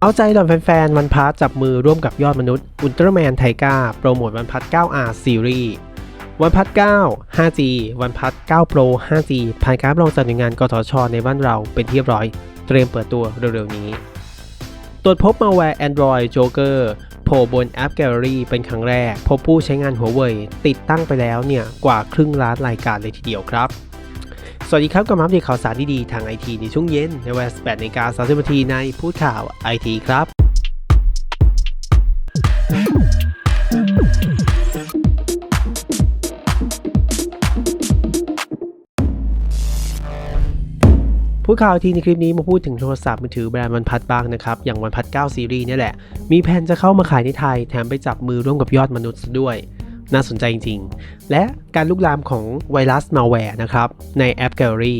เอาใจดอนแฟนๆ วันพัทจับมือร่วมกับยอดมนุษย์อุลตร้าแมนไทก้าโปรโมทวันพัท 9R ซีรีส์วันพัท 9 5G วันพัท 9 Pro 5G ผ่านการรับรองจากหน่วยงานกทช ในบ้านเราเป็นที่เรียบร้อย เตรียมเปิดตัวเร็วๆ นี้ ตรวจพบมาแวร์ Android Joker โผล่บนแอป Gallery เป็นครั้งแรก พบผู้ใช้งานหัวเว่ยติดตั้งไปแล้วเนี่ย กว่าครึ่งล้านรายการเลยทีเดียวครับ สวัสดีครับ กับมาอัปเดตข่าวสารดีๆทางไอทีในช่วงเย็น ในเวลา18นาฬิกา30นาทีในพูดข่าวไอทีครับผู้ข่าวทีในคลิปนี้มาพูดถึงโทรศัพท์มือถือแบรนด์วันพัดบ้างนะครับ อย่างวันพัด 9 ซีรีส์นี่แหละ มีแผนจะเข้ามาขายในไทย แถมไปจับมือร่วมกับยอดมนุษย์ด้วย น่าสนใจจริงๆ และการลุกลามของไวรัสมาแวร์นะครับในแอป Gallery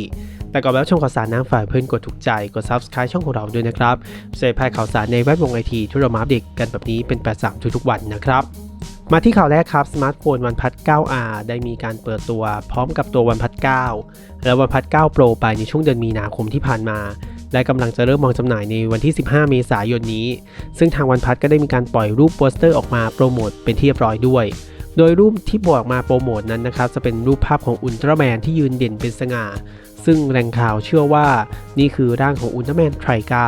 แต่ก่อนแล้วชมข่าวสารน้ำฝ่ายเพื่อนกดถูกใจกด Subscribe ช่องของเราด้วยนะครับจะได้พาดข่าวสารในแวดวงไอทีที่เรามาอัปเดตกันแบบนี้เป็นประจำทุกๆวันนะครับมาที่ข่าวแรกครับ สมาร์ทโฟนวันพัด 9R ได้มีการเปิดตัวพร้อมกับตัววันพัด 9 และวันพัด 9 Pro ไปในช่วงเดือนมีนาคมที่ผ่านมา และกำลังจะเริ่มมองจำหน่ายในวันที่ 15 เมษายนนี้ ซึ่งทางวันพัดก็ได้มีการปล่อยรูปโปสเตอร์ออกมาโปรโมทเป็นที่เรียบร้อยด้วย โดยรูปที่บอกมาโปรโมทนั้นนะครับจะเป็นรูปภาพของอุลตร้าแมนที่ยืนเด่นเป็นสง่า ซึ่งแหล่งข่าวเชื่อว่านี่คือร่างของอุลตร้าแมนไทรกา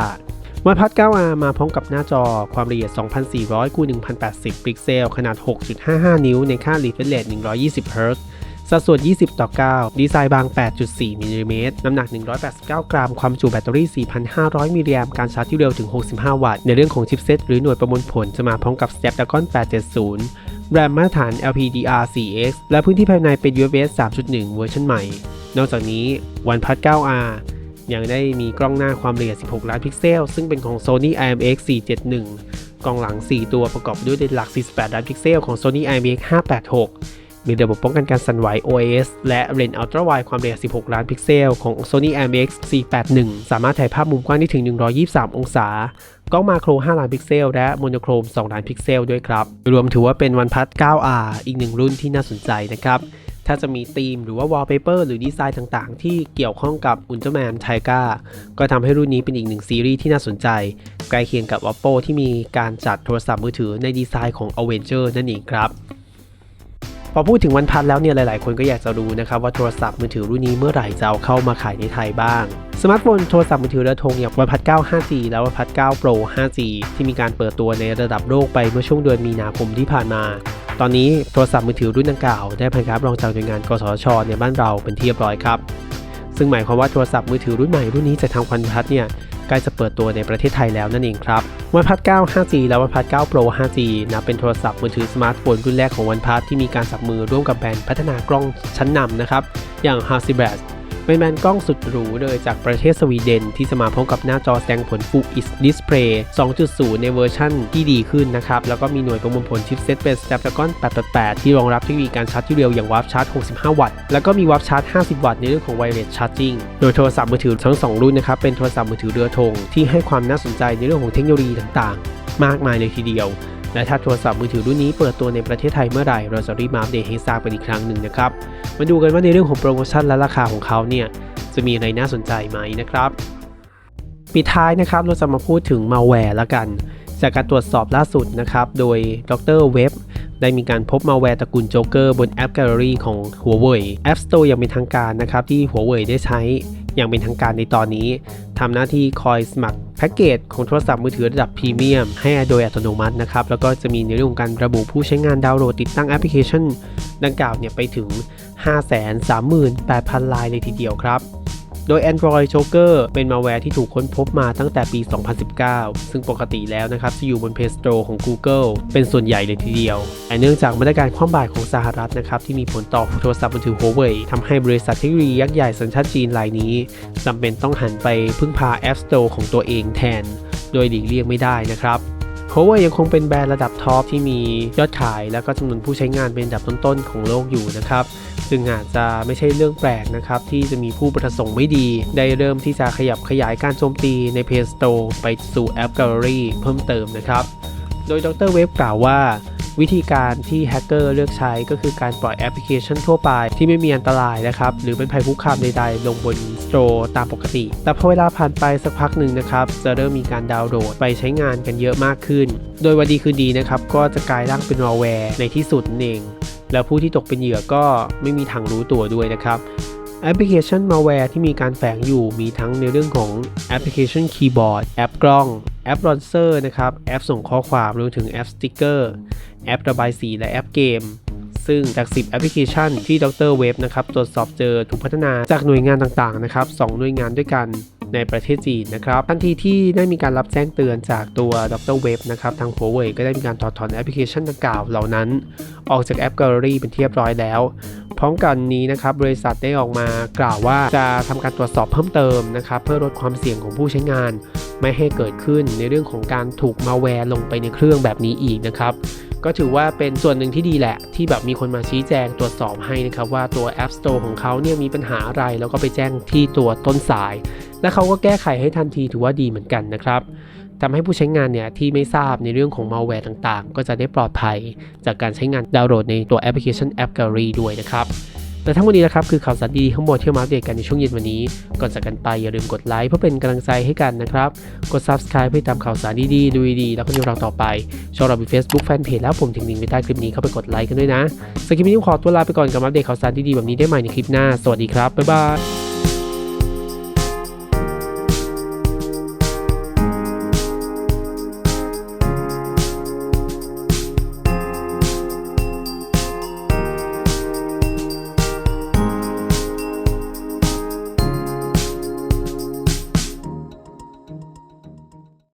วันพัด 9R มาพร้อมกับหน้าจอความละเอียด 2,400 คูณ 1,080 พิกเซล ขนาด 6.55 นิ้ว ในค่า refresh rate 120 Hz สัดส่วน 20 ต่อ 9 ดีไซน์บาง 8.4 มิลลิเมตร น้ำหนัก 189 กรัม ความจุแบตเตอรี่ 4,500 มิลลิแอมป์ การชาร์จที่เร็วถึง 65 วัตต์ ในเรื่องของชิปเซตหรือหน่วยประมวลผลจะมาพร้อมกับ Snapdragon 870 แรมมาตรฐาน LPDDR4X และพื้นที่ภายในเป็น UFS 3.1 เวอร์ชันใหม่ นอกจากนี้ OnePlus 9R ยังได้มีกล้องหน้าความละเอียด 16 ล้านพิกเซล ซึ่งเป็นของ Sony IMX 471 กล้องหลัง 4 ตัวประกอบด้วยเลนส์หลัก 48 ล้านพิกเซลของ Sony IMX 586 มีระบบป้องกันการสั่นไหว OIS และเลนส์อัลตร้าไวความละเอียด 16 ล้านพิกเซล ของ Sony IMX 481 สามารถถ่ายภาพมุมกว้างได้ถึง 123 องศากล้องมาโคร 5 ล้านพิกเซล และโมโนโครม 2 ล้านพิกเซลด้วยครับ รวมถือว่าเป็น OnePlus 9R อีกหนึ่งรุ่นที่น่าสนใจนะครับ ถ้าจะมีธีมหรือว่าวอลเปเปอร์หรือดีไซน์ต่างๆ ที่เกี่ยวข้องกับ Ultraman Tiger ก็ทำให้รุ่นนี้เป็นอีกหนึ่งซีรีส์ที่น่าสนใจ ใกล้เคียงกับ Oppo ที่มีการจัดโทรศัพท์มือถือในดีไซน์ของ Avenger นั่นเองครับ พอพูดถึงวันพันแล้วเนี่ยหลาย ๆ คนก็อยากจะรู้นะครับว่าโทรศัพท์มือถือรุ่นนี้เมื่อไหร่จะเอาเข้ามาขายในไทยบ้าง สมาร์ทโฟนโทรศัพท์มือถือระทงอย่างวันพัด 9 5G และวันพัด 9 Pro 5G ที่มีการเปิดตัวในระดับโลกไปเมื่อช่วงเดือนมีนาคมที่ผ่านมา ตอนนี้โทรศัพท์มือถือรุ่นดังกล่าวได้ผ่านการรับรองจากหน่วยงานกสช ในบ้านเราเป็นที่เรียบร้อยครับ ซึ่งหมายความว่าโทรศัพท์มือถือรุ่นใหม่รุ่นนี้จากทางวันพัดเนี่ย ใกล้จะเปิดตัวในประเทศไทยแล้วนั่นเองครับ วันพัด9 5G และวันพัด9 Pro 5G นับเป็นโทรศัพท์มือถือสมาร์ทโฟนรุ่นแรกของวันพัดที่มีการจับมือร่วมกับแบรนด์พัฒนากล้องชั้นนำนะครับ อย่าง h a s i b r a s เป็นแบรนด์กล้องสุดหรูเลยจากประเทศสวีเดน ที่จะมาพร้อมกับหน้าจอแสดงผล Full HD Display 2.0 ในเวอร์ชั่นที่ดีขึ้นนะครับ แล้วก็มีหน่วยประมวลผลชิปเซตเป็น Snapdragon 888 ที่รองรับเทคโนโลยีการชาร์จที่เร็วอย่างวาร์ปชาร์จ 65 วัตต์ แล้วก็มีวาร์ปชาร์จ 50 วัตต์ในเรื่องของ Wireless Charging โดยโทรศัพท์มือถือทั้ง 2 รุ่นนะครับ เป็นโทรศัพท์มือถือเรือธงที่ให้ความน่าสนใจในเรื่องของเทคโนโลยีต่างๆ มากมายเลยทีเดียว และถ้าโทรศัพท์มือถือรุ่นนี้เปิดตัวในประเทศไทยเมื่อไหร่ เราจะรีบมาอัปเดตให้ทราบกันอีกครั้งหนึ่งนะครับ มาดูกันว่าในเรื่องของโปรโมชั่นและราคาของเขาเนี่ยจะมีอะไรน่าสนใจไหมนะครับปิดท้ายนะครับเราจะมาพูดถึงมาแวร์ละกัน จากการตรวจสอบล่าสุดนะครับ โดยดรเว็บได้มีการพบมาแวร์ตระกูลโจ๊กเกอร์บนแอป Gallery ของ Huawei App Store อย่างเป็นทางการนะครับ ที่ Huawei ได้ใช้ อย่างเป็นทางการในตอนนี้ทำหน้าที่คอยสมัครแพ็กเกจของโทรศัพท์มือถือระดับพรีเมียมให้โดยอัตโนมัตินะครับ แล้วก็จะมีในเรื่องของการระบุผู้ใช้งานดาวน์โหลดติดตั้งแอปพลิเคชัน ดังกล่าวเนี่ยไปถึง 538,000ลายเลยทีเดียวครับ โดย Android Joker เป็นมาแวร์ที่ถูกค้นพบมาตั้งแต่ปี 2019 ซึ่งปกติแล้วนะครับจะอยู่บน Play Store ของ Google เป็นส่วนใหญ่เลยทีเดียวแต่เนื่องจากมาตรการคว่ำบาตรของสหรัฐนะครับที่มีผลต่อโทรศัพท์มือถือ Huawei ทำให้บริษัทเทคโนโลยียักษ์ใหญ่สัญชาติจีนรายนี้จำเป็นต้องหันไปพึ่งพา App Store ของตัวเองแทน โดยหลีกเลี่ยงไม่ได้นะครับ Huawei ยังคงเป็นแบรนด์ระดับท็อปที่มียอดขาย และก็จำนวนผู้ใช้งานเป็นอันดับต้นๆของโลกอยู่นะครับ ซึ่งอาจจะไม่ใช่เรื่องแปลกนะครับที่จะมีผู้ประสงค์ไม่ดี ได้เริ่มที่จะขยับขยายการโจมตีใน Play Store ไปสู่แอป Gallery เพิ่มเติมนะครับ โดยดรเวฟกล่าวว่าวิธีการที่แฮกเกอร์เลือกใช้ก็คือการปล่อยแอปพลิเคชันทั่วไปที่ไม่มีอันตรายนะครับ หรือเป็นภัยคุกคามใดๆ ลงบนสโตร์ตามปกติ แต่พอเวลาผ่านไปสักพักหนึ่งนะครับ จะเริ่มมีการดาวน์โหลดไปใช้งานกันเยอะมากขึ้น โดยวันดีคืนดีนะครับ ก็จะกลายร่างเป็นมัลแวร์ในที่สุดนั่นเอง แล้วผู้ที่ตกเป็นเหยื่อก็ไม่มีทางรู้ตัวด้วยนะครับแอปพลิเคชัน malware ที่มีการแฝงอยู่มีทั้งในเรื่องของแอปพลิเคชันคีย์บอร์ดแอปกล้อง แอป browser นะครับแอปส่งข้อความรวมถึงแอปสติกเกอร์แอประบายสีและแอปเกม ซึ่งจาก 10 แอปพลิเคชันที่ดรเว็บนะครับตรวจสอบเจอถูกพัฒนาจากหน่วยงานต่างๆนะครับสองหน่วยงานด้วยกัน ในประเทศจีนนะครับทันทีที่ได้มีการรับแจ้งเตือนจากตัวดรเว็บนะครับทาง Huawei ก็ได้มีการถอดถอนแอปพลิเคชันดังกล่าวเหล่านั้น ออกจากแอป Gallery เป็นที่เรียบร้อยแล้ว พร้อมกันนี้นะครับบริษัทได้ออกมากล่าวว่าจะทำการตรวจสอบเพิ่มเติมนะครับเพื่อลดความเสี่ยงของผู้ใช้งาน ไม่ให้เกิดขึ้นในเรื่องของการถูกมาแวร์ลงไปในเครื่องแบบนี้อีกนะครับ ก็ถือว่าเป็นส่วนหนึ่งที่ดีแหละ ที่แบบมีคนมาชี้แจงตรวจสอบให้นะครับ ว่าตัว App Store ของเขาเนี่ยมีปัญหาอะไร แล้วก็ไปแจ้งที่ตัวต้นสาย และเขาก็แก้ไขให้ทันทีถือว่าดีเหมือนกันนะครับทำให้ผู้ใช้งานเนี่ยที่ไม่ทราบในเรื่องของมาแวร์ต่างๆ ก็จะได้ปลอดภัย จากการใช้งานดาวน์โหลดในตัวแอปพลิเคชัน App Gallery ด้วยนะครับ และทั้งหมดนี้นะครับคือข่าวสารดีๆทั้งหมดที่มาอัปเดตกันในช่วงเย็นวันนี้ ก่อนจากกันไปอย่าลืมกดไลค์เพื่อเป็นกำลังใจให้กันนะครับ กด Subscribe เพื่อตามข่าวสารดีๆดูดีๆแล้วก็ดูเราต่อไปช่องเรามี Facebook Fanpage แล้วผมถึงลิงก์ไว้ใต้คลิปนี้เข้าไปกดไลค์กันด้วยนะสำหรับคลิปนี้ขอตัวลาไปก่อนกับอัปเดตข่าวสารดีๆแบบนี้ได้ใหม่ในคลิปหน้าสวัสดีครับบ๊ายบาย